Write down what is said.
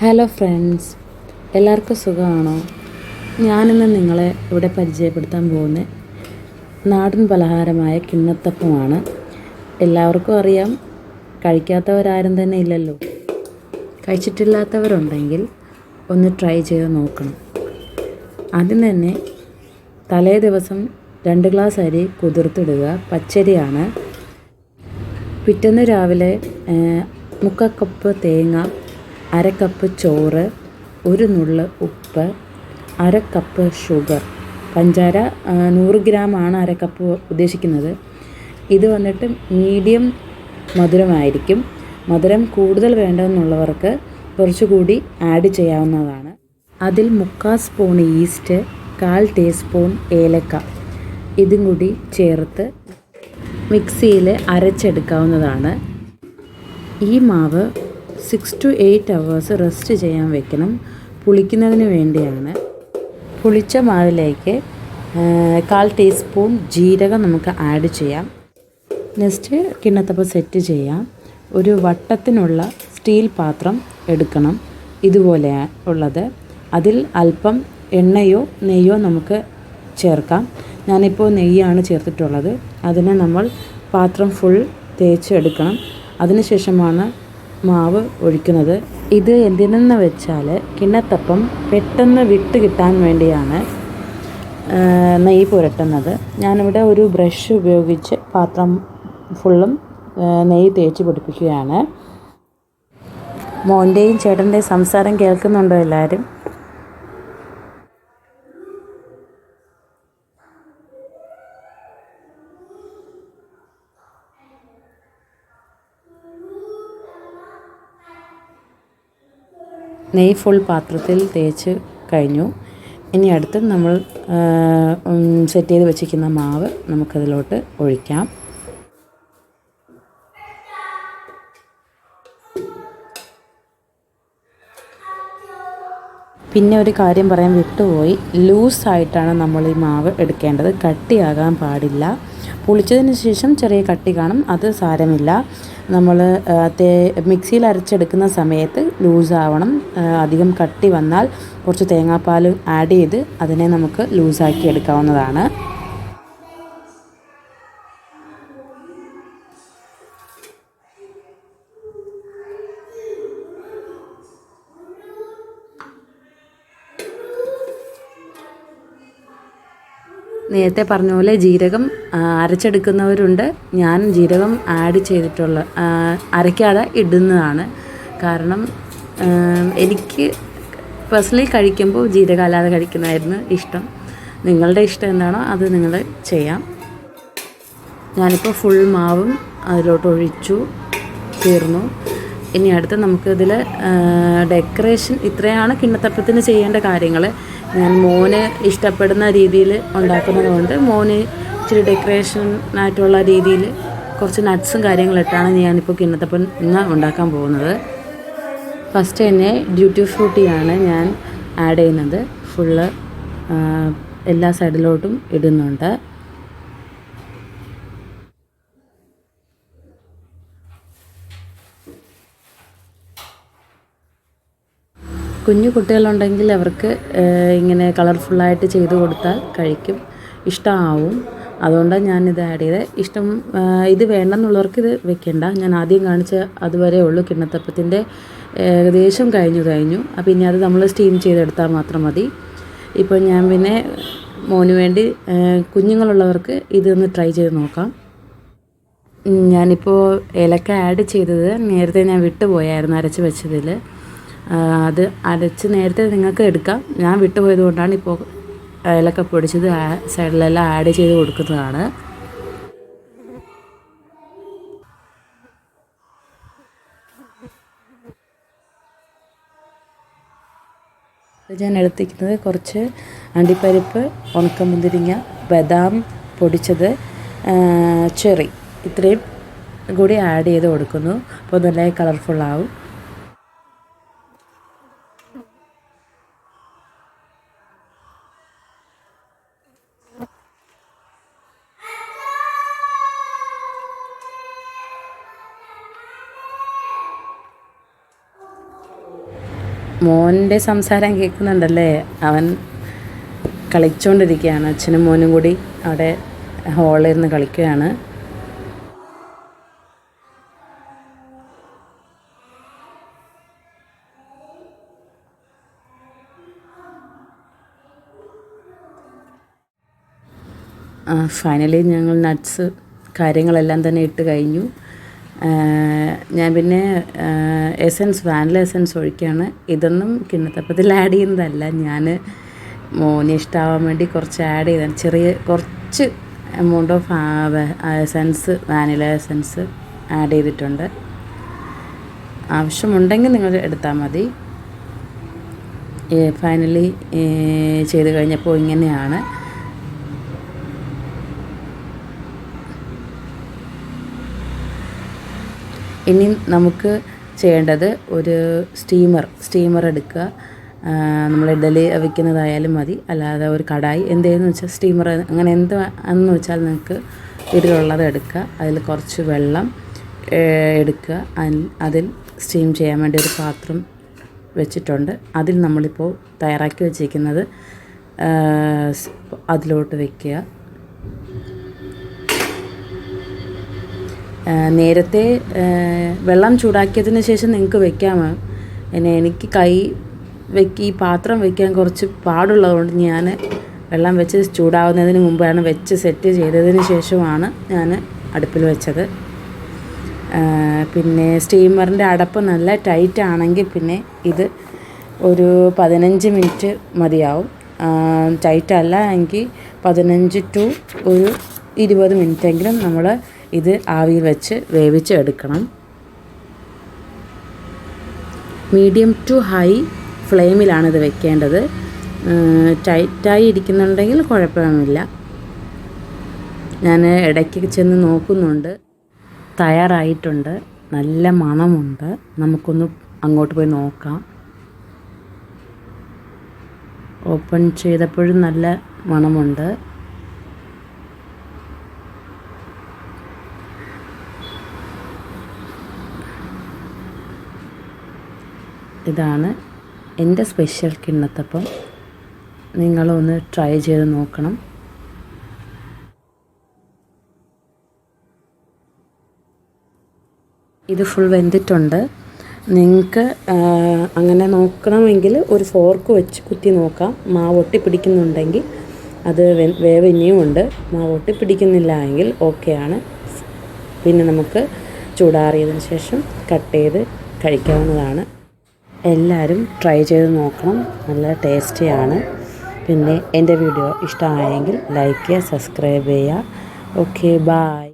Hello friends എല്ലാവർക്കും സുഖമാണോ? ഞാനിന്ന് നിങ്ങളെ ഇവിടെ പരിചയപ്പെടുത്താൻ പോകുന്ന നാടൻ പലഹാരമായ കിണ്ണത്തപ്പമാണ്. എല്ലാവർക്കും അറിയാം കഴിക്കാത്തവരാരും തന്നെ ഇല്ലല്ലോ. കഴിച്ചിട്ടില്ലാത്തവരുണ്ടെങ്കിൽ ഒന്ന് ട്രൈ ചെയ്ത് നോക്കണം. ആദ്യം തന്നെ തലേ ദിവസം രണ്ട് ഗ്ലാസ് അരി കുതിർത്തിടുക. പച്ചരിയാണ്. പിറ്റേന്ന് രാവിലെ മുക്കക്കപ്പ് തേങ്ങ അര കപ്പ് ചോറ് ഒരു നുള്ള് ഉപ്പ് അര കപ്പ് ഷുഗർ. പഞ്ചാര നൂറ് ഗ്രാമാണ് അര കപ്പ് ഉദ്ദേശിക്കുന്നത്. ഇത് വന്നിട്ട് മീഡിയം മധുരമായിരിക്കും. മധുരം കൂടുതൽ വേണ്ടെന്നുള്ളവർക്ക് കുറച്ചുകൂടി ആഡ് ചെയ്യാവുന്നതാണ്. അതിൽ മുക്കാൽ സ്പൂൺ ഈസ്റ്റ് കാൽ ടീസ്പൂൺ ഏലക്ക. ഇതും കൂടി ചേർത്ത് മിക്സിയിൽ അരച്ചെടുക്കാവുന്നതാണ്. ഈ മാവ് six to eight hours rest ചെയ്യാൻ വെക്കണം. പുളിക്കുന്നതിന് വേണ്ടിയാണ്. പുളിച്ച മാവിലേക്ക് കാൽ ടീസ്പൂൺ ജീരകം നമുക്ക് ആഡ് ചെയ്യാം. നെക്സ്റ്റ് കിണ്ണത്തപ്പം സെറ്റ് ചെയ്യാം. ഒരു വട്ടത്തിനുള്ള സ്റ്റീൽ പാത്രം എടുക്കണം. ഇതുപോലെ ഉള്ളത്. അതിൽ അല്പം എണ്ണയോ നെയ്യോ നമുക്ക് ചേർക്കാം. ഞാനിപ്പോൾ നെയ്യാണ് ചേർത്തിട്ടുള്ളത്. അതിനെ നമ്മൾ പാത്രം ഫുൾ തേച്ച് തേച്ചെടുക്കണം അതിനുശേഷമാണ് മാവ് ഒഴിക്കുന്നത്. ഇത് എന്തിനെന്ന് വെച്ചാൽ കിണ്ണത്തപ്പം പെട്ടെന്ന് വിട്ട് കിട്ടാൻ വേണ്ടിയാണ് നെയ്യ് പുരട്ടുന്നത്. ഞാനിവിടെ ഒരു ബ്രഷ് ഉപയോഗിച്ച് പാത്രം ഫുള്ളും നെയ്യ് തേച്ച് പിടിപ്പിക്കുകയാണ്. മോന്റെയും ചേട്ടന്റെയും സംസാരം കേൾക്കുന്നുണ്ടോ എല്ലാവരും നെയ്യ് ഫുൾ പാത്രത്തിൽ തേച്ച് കഴിഞ്ഞു. ഇനി അടുത്ത് നമ്മൾ സെറ്റ് ചെയ്ത് വെച്ചിരിക്കുന്ന മാവ് നമുക്കതിലോട്ട് ഒഴിക്കാം. പിന്നെ ഒരു കാര്യം പറയാൻ വിട്ടുപോയി. ലൂസായിട്ടാണ് നമ്മൾ ഈ മാവ് എടുക്കേണ്ടത്. കട്ടിയാകാൻ പാടില്ല. പുളിച്ചതിന് ശേഷം ചെറിയ കട്ടി കാണും. അത് സാരമില്ല. നമ്മൾ തേ മിക്സിയിൽ അരച്ചെടുക്കുന്ന സമയത്ത് ലൂസാവണം. അധികം കട്ടി വന്നാൽ കുറച്ച് തേങ്ങാപ്പാൽ ആഡ് ചെയ്ത് അതിനെ നമുക്ക് ലൂസാക്കി എടുക്കാവുന്നതാണ്. നേരത്തെ പറഞ്ഞ പോലെ ജീരകം അരച്ചെടുക്കുന്നവരുണ്ട്. ഞാൻ ജീരകം ആഡ് ചെയ്തിട്ടുള്ള അരയ്ക്കാതെ ഇടുന്നതാണ്. കാരണം എനിക്ക് പേഴ്സണലി കഴിക്കുമ്പോൾ ജീരകം അല്ലാതെ കഴിക്കുന്നതായിരുന്നു ഇഷ്ടം. നിങ്ങളുടെ ഇഷ്ടം എന്താണോ അത് നിങ്ങൾ ചെയ്യാം. ഞാനിപ്പോൾ ഫുൾ മാവും അതിലോട്ട് ഒഴിച്ചു തീർന്നു. ഇനി അടുത്ത് നമുക്കിതിൽ ഡെക്കറേഷൻ ഇത്രയാണ് കിണ്ണത്തപ്പത്തിന് ചെയ്യേണ്ട കാര്യങ്ങൾ ഞാൻ മോന് ഇഷ്ടപ്പെടുന്ന രീതിയിൽ ഉണ്ടാക്കുന്നതുകൊണ്ട് മോന് ഇച്ചിരി ഡെക്കറേഷൻ ആയിട്ടുള്ള രീതിയിൽ കുറച്ച് നട്ട്സും കാര്യങ്ങളിട്ടാണ് ഞാനിപ്പോൾ കിണ്ണത്തപ്പൻ ഇന്ന് ഉണ്ടാക്കാൻ പോകുന്നത്. ഫസ്റ്റ് തന്നെ ഡ്യൂട്ടി ഫ്രൂട്ടിയാണ് ഞാൻ ആഡ് ചെയ്യുന്നത്. ഫുള്ള് എല്ലാ സൈഡിലോട്ടും ഇടുന്നുണ്ട്. കുഞ്ഞു കുട്ടികളുണ്ടെങ്കിൽ അവർക്ക് ഇങ്ങനെ കളർഫുള്ളായിട്ട് ചെയ്ത് കൊടുത്താൽ കഴിക്കും. ഇഷ്ടമാവും അതുകൊണ്ടാണ് ഞാനിത് ആഡ് ചെയ്തത് ഇഷ്ടം ഇത് വേണ്ടെന്നുള്ളവർക്ക് ഇത് വെക്കണ്ട. ഞാൻ ആദ്യം കാണിച്ച അതുവരെ ഉള്ളൂ. കിണ്ണത്തപ്പത്തിന്റെ ഏകദേശം കഴിഞ്ഞു കഴിഞ്ഞു. അപ്പോൾ ഇനി അത് നമ്മൾ സ്റ്റീം ചെയ്തെടുത്താൽ മാത്രം മതി. ഇപ്പോൾ ഞാൻ പിന്നെ മോന് വേണ്ടി കുഞ്ഞുങ്ങളുള്ളവർക്ക് ഇതൊന്ന് ട്രൈ ചെയ്ത് നോക്കാം. ഞാനിപ്പോൾ ഏലക്ക ആഡ് ചെയ്തത് നേരത്തെ ഞാൻ വിട്ടുപോയായിരുന്നു അരച്ച് വെച്ചതിൽ അത് അരച്ച് നേരത്തെ നിങ്ങൾക്ക് എടുക്കാം. ഞാൻ വിട്ടുപോയത് കൊണ്ടാണ് ഇപ്പോൾ അതിലൊക്കെ പൊടിച്ചത് സൈഡിലെല്ലാം ആഡ് ചെയ്ത് കൊടുക്കുന്നതാണ്. ഞാൻ എടുത്തിരിക്കുന്നത് കുറച്ച് അണ്ടിപ്പരിപ്പ് ഉണക്കമുന്തിരിങ്ങ ബദാം പൊടിച്ചത് ചെറി. ഇത്രയും കൂടി ആഡ് ചെയ്ത് കൊടുക്കുന്നു. അപ്പോൾ നല്ല കളർഫുള്ളാവും മോന്റെ സംസാരം കേൾക്കുന്നുണ്ടല്ലേ? അവൻ കളിച്ചുകൊണ്ടിരിക്കുകയാണ് അച്ഛനും മോനും കൂടി അവിടെ ഹോളിൽ നിന്ന് കളിക്കുകയാണ്. ഫൈനലി ഞങ്ങൾ നട്ട്സ് കാര്യങ്ങളെല്ലാം തന്നെ ഇട്ട് കഴിഞ്ഞു. ഞാൻ പിന്നെ എസൻസ് വാനില എസൻസ് ഒഴിക്കുകയാണ് ഇതൊന്നും കിണ്ണത്തപ്പത്തിൽ ആഡ് ചെയ്യുന്നതല്ല. ഞാൻ മോന് ഇഷ്ടമാവാൻ വേണ്ടി കുറച്ച് ആഡ് ചെയ്താണ്. ചെറിയ കുറച്ച് amount of essence vanilla essence add ചെയ്തിട്ടുണ്ട്. ആവശ്യമുണ്ടെങ്കിൽ നിങ്ങൾ എടുത്താൽ മതി. ഫൈനലി ചെയ്ത് കഴിഞ്ഞപ്പോൾ ഇങ്ങനെയാണ്. ഇനി നമുക്ക് ചെയ്യേണ്ടത് ഒരു സ്റ്റീമർ സ്റ്റീമർ എടുക്കുക. നമ്മൾ ഇഡലി വയ്ക്കുന്നതായാലും മതി. അല്ലാതെ ഒരു കടായി എന്തെന്ന് വെച്ചാൽ സ്റ്റീമർ അങ്ങനെ എന്ത് എന്ന് വെച്ചാൽ നിങ്ങൾക്ക് വീട്ടിലുള്ളത് എടുക്കുക. അതിൽ കുറച്ച് വെള്ളം എടുക്കുക. അതിൽ- സ്റ്റീം ചെയ്യാൻ വേണ്ടി ഒരു പാത്രം വെച്ചിട്ടുണ്ട്. അതിൽ നമ്മളിപ്പോൾ തയ്യാറാക്കി വെച്ചിരിക്കുന്നത് അതിലോട്ട് വെക്കുക. നേരത്തെ വെള്ളം ചൂടാക്കിയതിന് ശേഷം നിങ്ങൾക്ക് വെക്കാമോ? പിന്നെ എനിക്ക് കൈ വെക്ക് ഈ പാത്രം വെക്കാൻ കുറച്ച് പാടുള്ളതുകൊണ്ട് ഞാൻ വെള്ളം വെച്ച് ചൂടാവുന്നതിന് മുമ്പാണ് വെച്ച് സെറ്റ് ചെയ്തതിന് ശേഷമാണ് ഞാൻ അടുപ്പിൽ വെച്ചത്. പിന്നെ സ്റ്റീമറിന്റെ അടപ്പ് നല്ല ടൈറ്റ് ആണെങ്കിൽ പിന്നെ ഇത് ഒരു പതിനഞ്ച് മിനിറ്റ് മതിയാവും. ടൈറ്റ് അല്ല എങ്കിൽ പതിനഞ്ച് ടു ഒരു ഇരുപത് മിനിറ്റെങ്കിലും നമ്മൾ ഇത് ആവിയിൽ വെച്ച് വേവിച്ച് എടുക്കണം മീഡിയം ടു ഹൈ ഫ്ലെയിമിലാണ് ഇത് വെക്കേണ്ടത്. ടൈറ്റായി ഇരിക്കുന്നുണ്ടെങ്കിൽ കുഴപ്പമൊന്നുമില്ല. ഞാൻ ഇടയ്ക്ക് ചെന്ന് നോക്കുന്നുണ്ട്. തയ്യാറായിട്ടുണ്ട്. നല്ല മണമുണ്ട്. നമുക്കൊന്ന് അങ്ങോട്ട് പോയി നോക്കാം. ഓപ്പൺ ചെയ്തപ്പോഴും നല്ല മണമുണ്ട്. ഇതാണ് എന്റെ സ്പെഷ്യൽ കിണ്ണത്തപ്പം. നിങ്ങളൊന്ന് ട്രൈ ചെയ്ത് നോക്കണം. ഇത് ഫുൾ വെന്തിട്ടുണ്ട്. നിങ്ങൾക്ക് അങ്ങനെ നോക്കണമെങ്കിൽ ഒരു ഫോർക്ക് വെച്ച് കുത്തി നോക്കാം. മാവ് ഒട്ടിപ്പിടിക്കുന്നുണ്ടെങ്കിൽ അത് വേവ് ഇനിയും ഉണ്ട് മാവ് ഒട്ടിപ്പിടിക്കുന്നില്ല എങ്കിൽ ഓക്കെയാണ് പിന്നെ നമുക്ക് ചൂടാറിയതിന് ശേഷം കട്ട് ചെയ്ത് കഴിക്കാവുന്നതാണ്. എല്ലാവരും ട്രൈ ചെയ്ത് നോക്കണം. നല്ല ടേസ്റ്റിയാണ് പിന്നെ എന്റെ വീഡിയോ ഇഷ്ടമായെങ്കിൽ ലൈക്ക് ചെയ്യുക സബ്സ്ക്രൈബ് ചെയ്യുക. Okay bye